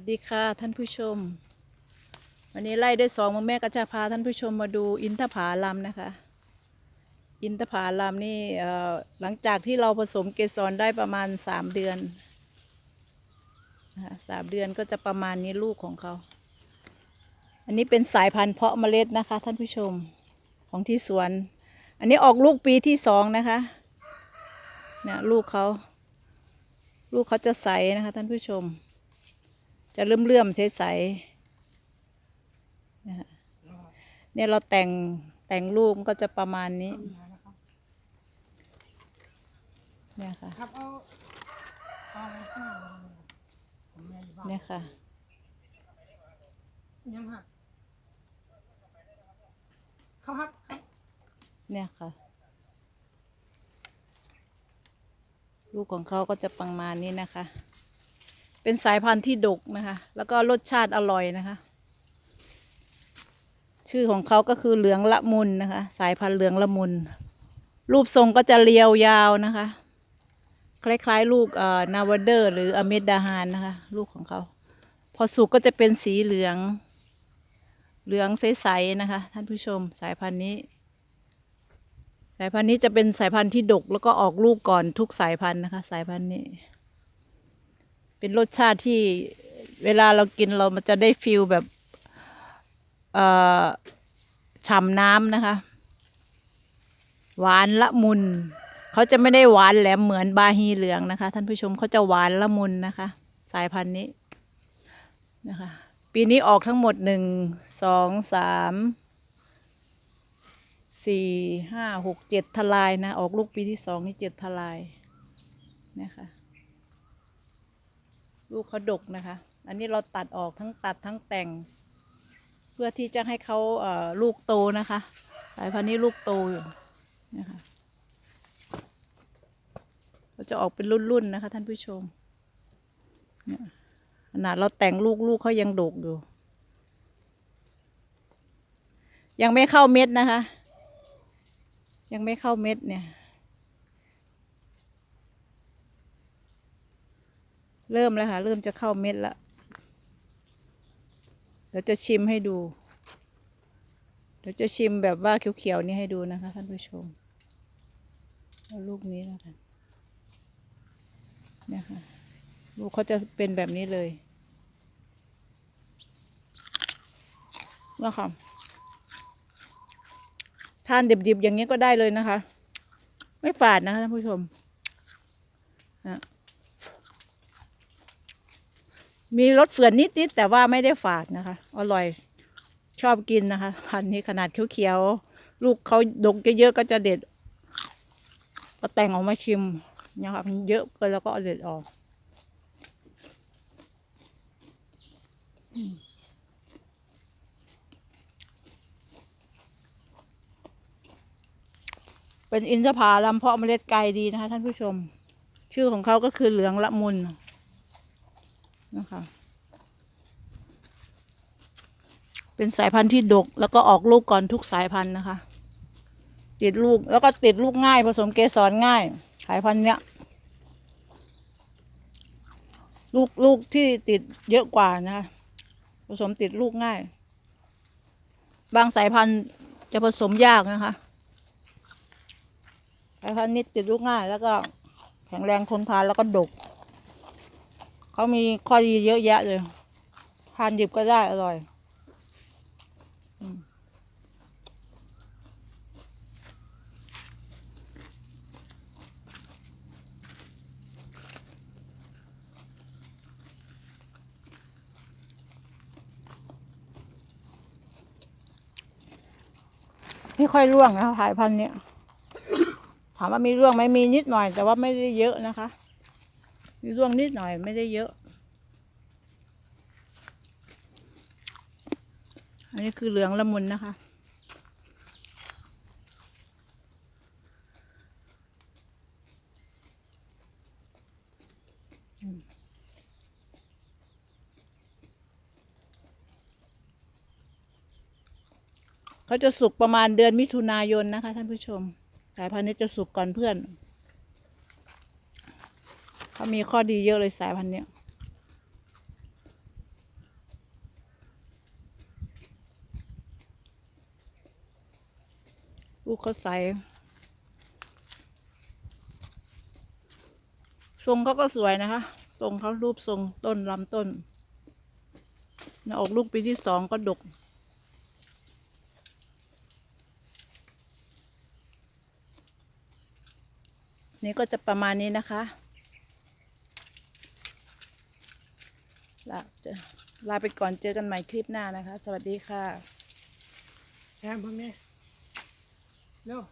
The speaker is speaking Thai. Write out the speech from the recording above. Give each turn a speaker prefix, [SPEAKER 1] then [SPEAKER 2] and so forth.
[SPEAKER 1] วัสดีค่ะท่านผู้ชม วันนี้ไล่ด้วยสองมือแม่ก็จะพาท่านผู้ชมมาดูอินทผาลัมนะคะ อินทผาลัมนี่หลังจากที่เราผสมเกสรได้ประมาณสามเดือนสามเดือนก็จะประมาณนี้ลูกของเขา อันนี้เป็นสายพันธุ์เพาะเมล็ดนะคะ ท่านผู้ชมของที่สวน อันนี้ออกลูกปีที่สองนะคะเนี่ยลูกเขา ลูกเขาจะใสนะคะ ท่านผู้ชม จะเลื่อมเลื่อมๆใสๆนะคะเนี่ยเราแต่งแต่งลูกมันก็จะประมาณนี้เนี่ยค่ะ
[SPEAKER 2] ครับเอาเอาอะไรข้างหน้ามาเลยผมแม่อยู่บ้าน
[SPEAKER 1] เนี่ยค่ะ
[SPEAKER 2] ยังหักเขาครับครับ
[SPEAKER 1] เนี่ยค่ะ ลูกของเขาก็จะประมาณนี้นะคะ เป็นสายพันธุ์ที่ดกนะคะ แล้วก็รสชาติอร่อยนะคะ ชื่อของเขาก็คือเหลืองละมุนนะคะ สายพันธุ์เหลืองละมุน รูปทรงก็จะเรียวยาวนะคะ คล้ายๆ ลูกเอ่อนาวเดอร์ หรืออเมดดาฮานนะคะ ลูกของเขา พอสุกก็จะเป็นสีเหลือง เหลืองใสๆนะคะ ท่านผู้ชมสายพันธุ์นี้สายพันธุ์นี้จะเป็นสายพันธุ์ที่ดกแล้วก็ออกลูกก่อนทุกสายพันธุ์นะคะ สายพันธุ์นี้ เป็นรสชาติที่เวลาเรากินเรามันจะได้ฟิลแบบฉ่ำน้ำนะคะ หวานละมุน เขาจะไม่ได้หวานแหลมเหมือนบาฮีเหลืองนะคะ ท่านผู้ชมเขาจะหวานละมุนนะคะ สายพันธุ์นี้นะคะ ปีนี้ออกทั้งหมดหนึ่งสองสามสี่ห้าหกเจ็ดทลายนะ ออกลูกปีที่สองนี่เจ็ดทลายนะคะ ลูกเขาดกนะคะ อันนี้เราตัดออกทั้งตัดทั้งแต่ง เพื่อที่จะให้เขาเอ่อลูกโตนะคะ สายพันธุ์นี้ลูกโตอยู่นะคะเขาจะออกเป็นรุ่นๆนะคะท่านผู้ชมเนี่ยขนาดเราแต่งลูกลูกเขายังดกอยู่ ยังไม่เข้าเม็ดนะคะ ยังไม่เข้าเม็ดเนี่ย เริ่มแล้วค่ะ เริ่มจะเข้าเม็ดแล้วเดี๋ยวจะชิมให้ดู เดี๋ยวจะชิมแบบว่าเขียวๆนี่ให้ดูนะคะ ท่านผู้ชมลูกนี้แล้วกันเนี่ยค่ะลูกเขาจะเป็นแบบนี้เลยนะคะทานดิบๆ อย่างนี้ก็ได้เลยนะคะ ไม่ฝาดนะคะท่านผู้ชมนะ มีรสเฝื่อนนิดๆแต่ว่าไม่ได้ฝาดนะคะ อร่อยชอบกินนะคะ พันธุ์นี้ขนาดเขียวๆลูกเขาดกเยอะๆก็จะเด็ดก็แต่งออกมาชิมเนี่ยค่ะมันเยอะเกินแล้วก็เอาเด็ดออกเป็นอินทผาลัมเพาะเมล็ดไก่ดีนะคะท่านผู้ชม ชื่อของเขาก็คือเหลืองละมุน นะคะ เป็นสายพันธุ์ที่ดก แล้วก็ออกลูกก่อนทุกสายพันธุ์นะคะ ติดลูกแล้วก็ติดลูกง่ายผสมเกสรง่าย สายพันธุ์เนี้ย ลูกลูกที่ติดเยอะกว่านะคะผสมติดลูกง่าย บางสายพันธุ์จะผสมยากนะคะสายพันธุ์นี้ติดลูกง่าย แล้วก็แข็งแรงทนทานแล้วก็ดก เขามีข้อดีเยอะแยะเลยทานดิบก็ได้อร่อยไม่ค่อยร่วงนะคะสายพันธุ์เนี้ยถามว่ามีร่วงไหมมีนิดหน่อย แต่ว่าไม่ได้เยอะนะคะ มีร่วงนิดหน่อยไม่ได้เยอะ อันนี้คือเหลืองละมุนนะคะ เขาจะสุกประมาณเดือนมิถุนายนนะคะท่านผู้ชม สายพันธุ์นี้จะสุกก่อนเพื่อน เขามีข้อดีเยอะเลยสายพันธุ์เนี้ยลูกเขาใส่ทรงเขาก็สวยนะคะ ทรงเขารูปทรงต้นลำต้นออกลูกปีที่สองก็ดกนี่ก็จะประมาณนี้นะคะ ลาจะลาไปก่อนเจอกันใหม่คลิปหน้านะคะ สวัสดีค่ะ
[SPEAKER 2] แชมเพิ่งนี่เร็ว